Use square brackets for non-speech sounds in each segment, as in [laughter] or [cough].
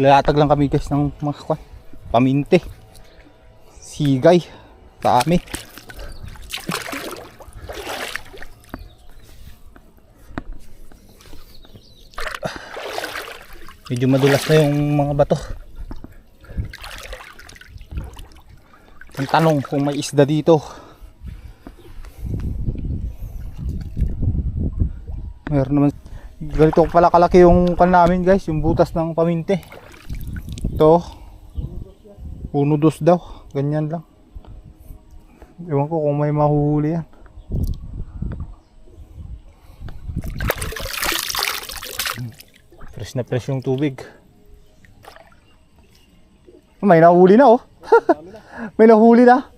Lalatag lang kami guys ng mga kwan. Paminte. Sigay. Dami. Medyo madulas na yung mga bato. Ang tanong kung may isda dito. Meron naman ganito pala kalaki yung kan namin guys, yung butas ng paminte. Ito. Uno dos daw. Ganyan lang. Ewan ko kung may mahuhuli yan. Fresh na fresh yung tubig. May nahuli na oh. [laughs] may nahuli na.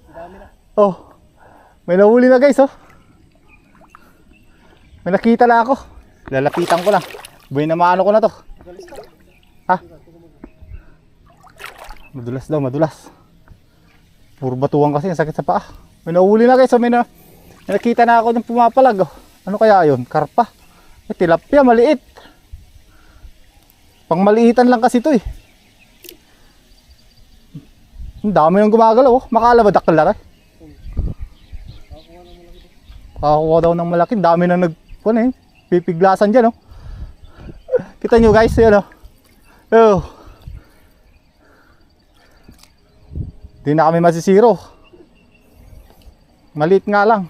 Oh. May nahuli na guys oh. May nakita na ako. Lalapitan ko lang. Buhay na maano ko na to. Ha? Madulas daw, madulas. Puro batuan kasi, sakit sa paa. May nahuli na guys, may, na, nakita na ako ng pumapalag. Oh. Ano kaya yun? Karpa. Eh, tilapia, maliit. Pang maliitan lang kasi to eh. Ang dami nang gumagalaw. Oh. Makalabadak ka laki. Nakakuha daw ng malaki. Dami na nag... Ano eh? Pipiglasan dyan oh. Kita nyo guys. Yan oh. Oh. Di na kami masisiro. Maliit nga lang.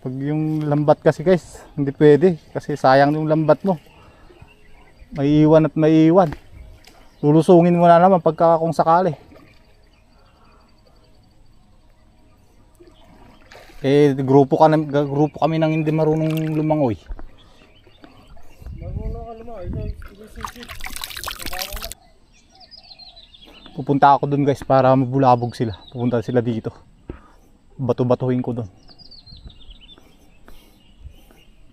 Pag yung lambat kasi guys, hindi pwede. Kasi sayang yung lambat mo. May iwan at may iwan. Lulusungin mo na naman pagka kung sakali. Eh, grupo, ka na, grupo kami ng hindi marunong lumangoy. Pupunta ako dun guys para mabulabog sila. Pupunta sila dito. Bato-batuhin ko dun.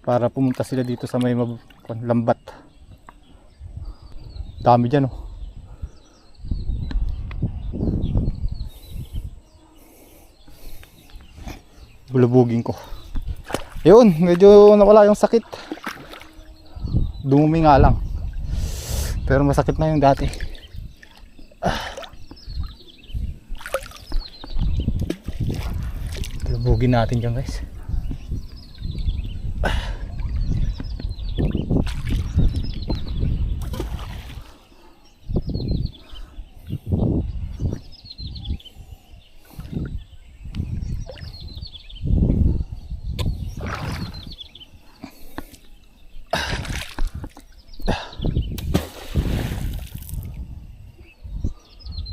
Para pumunta sila dito sa may lambat. Dami dyan oh. Bulabugin ko. Yun, medyo nawala yung sakit. Dumumi nga lang. Pero masakit na yung dati. Bulabugin natin dyan guys.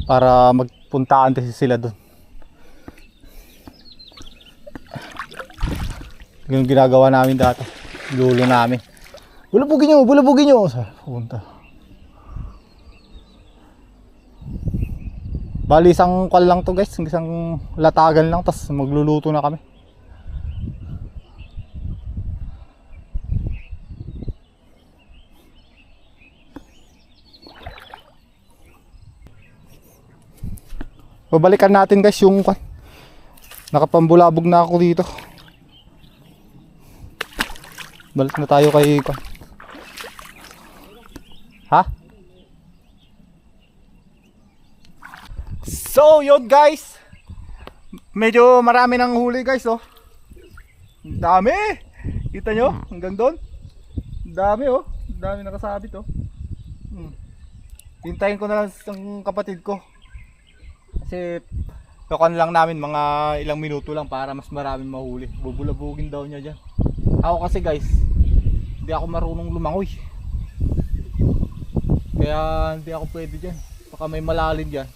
Para magpuntaan kasi sila doon. Yung ginagawa namin dati. Lulo namin. Bulabugin nyo, bulabugin nyo. Sa punta. Bali isang kwal lang to guys, isang latagan lang tas magluluto na kami. Babalikan natin guys yung. Nakapambulabog na ako dito. Balik na tayo kay. Ha? So yun guys. Medyo marami nang huli guys oh. Dami. Kita nyo? Hanggang doon. Dami oh. Dami nakasabit oh. Hmm. Hintayin ko na lang ang kapatid ko. Kasi tokan lang namin mga ilang minuto lang para mas maraming mahuli. Bubulabugin daw niya dyan. Ako kasi guys, hindi ako marunong lumangoy. Kaya hindi ako pwede dyan. Baka may malalim dyan.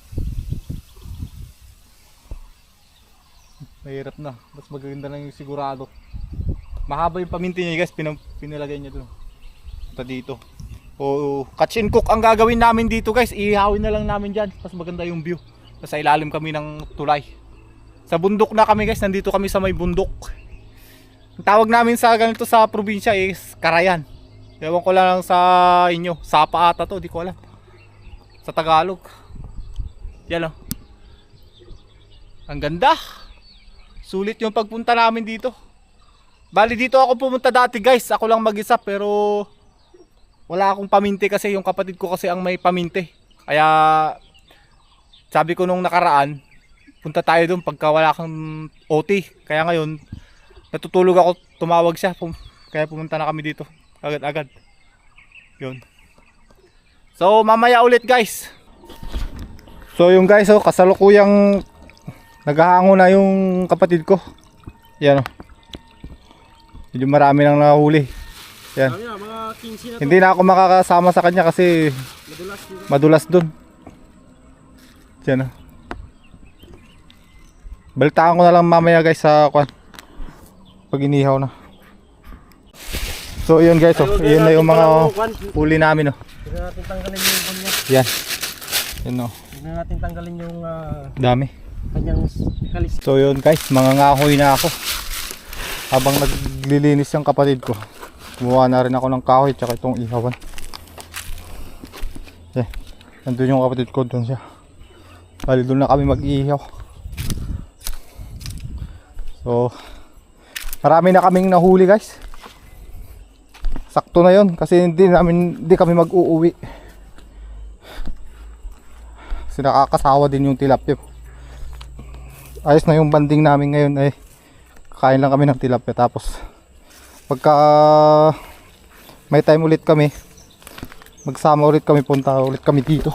Mahirap na. Mas maganda lang yung sigurado. Mahaba yung paminti niya guys. Pinam pinalagay niya doon. Ito dito. O catch and cook ang gagawin namin dito guys. Ihawin na lang namin dyan. Mas maganda yung view. Nasa ilalim kami ng tulay. Sa bundok na kami guys, nandito kami sa may bundok. Ang tawag namin sa ganito sa probinsya is Karayan. Ewan ko lang sa inyo, Sapa ata to, di ko alam. Sa Tagalog. Yan o. Ang ganda. Sulit yung pagpunta namin dito. Bali dito ako pumunta dati guys. Ako lang mag-isa pero wala akong paminte kasi yung kapatid ko kasi ang may paminte. Kaya sabi ko nung nakaraan, punta tayo doon pagka wala kang OT. Kaya ngayon, natutulog ako, tumawag siya. Pum- kaya pumunta na kami dito. Agad-agad. Yun. So, mamaya ulit guys. So, yung guys, oh, kasalukuyang naghahango na yung kapatid ko. Yan, oh. Medyo marami nang nahuli. Yan. Kaya mga 15 na to. Hindi na ako makakasama sa kanya kasi Madulas madulas dun. Diyan ah. Balitaan ko na lang mamaya guys sa kwan. Pag inihaw na. So yun guys, oh. yun na yung mga huli namin oh. Hindi na natin tanggalin yung kanya. Yan. Yun oh. Hindi na natin tanggalin yung ah, Dami. kanyang kalis. So yun guys, mga ngahoy na ako. Habang naglilinis yung kapatid ko. Kumuha na rin ako ng kahoy tsaka itong ihawan. Eh, nandun yung kapatid ko, doon siya. Bali doon na kami mag-ihaw. So, marami na kaming nahuli guys. Sakto na yon kasi hindi namin hindi kami mag-uuwi. Kasi nakakasawa din yung tilapia ayos na yung banding namin ngayon eh kain lang kami ng tilapia tapos pagka may time ulit kami magsama ulit kami punta ulit kami dito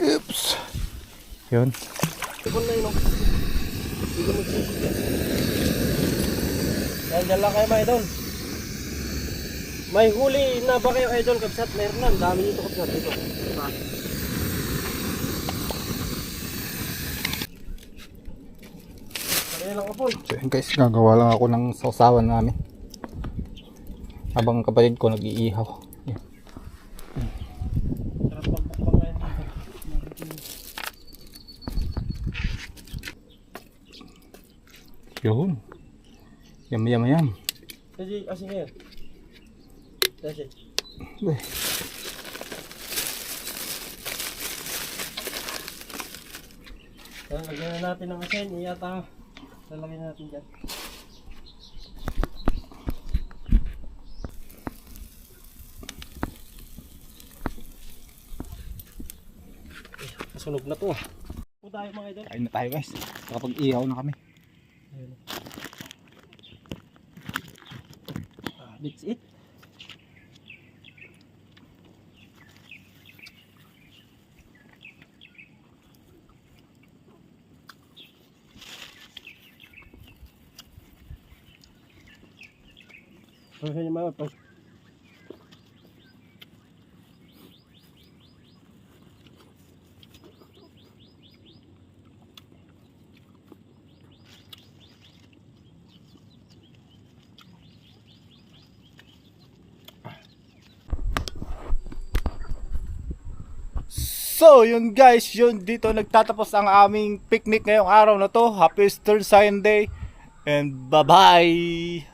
oops yun Ipon na yun. oh. Hindi ko magsisip yan. Dahil dyan lang kayo mga idol. May huli na ba kayo idol kabsat? Meron na. Ang dami dito kabsat dito. Diba? Lang so yun guys gagawa lang ako ng sausawan namin habang ang kapatid ko nag-iihaw Yan. Sarap pagpukpang ngayon dito. Yun yam yam yam Kasi asin ngayon. Kasi. Eh. Lagyan na natin ng asin. Iyata. Lalagyan na natin dyan. Eh, Nasunog na to ah. Po tayo mga idol. kain na tayo guys nakapag-ihaw na kami Ayun. Ah, that's it. Pag yung mga pag So, yun guys, yun dito nagtatapos ang aming picnic ngayong araw na to. Happy Easter Sunday and bye-bye!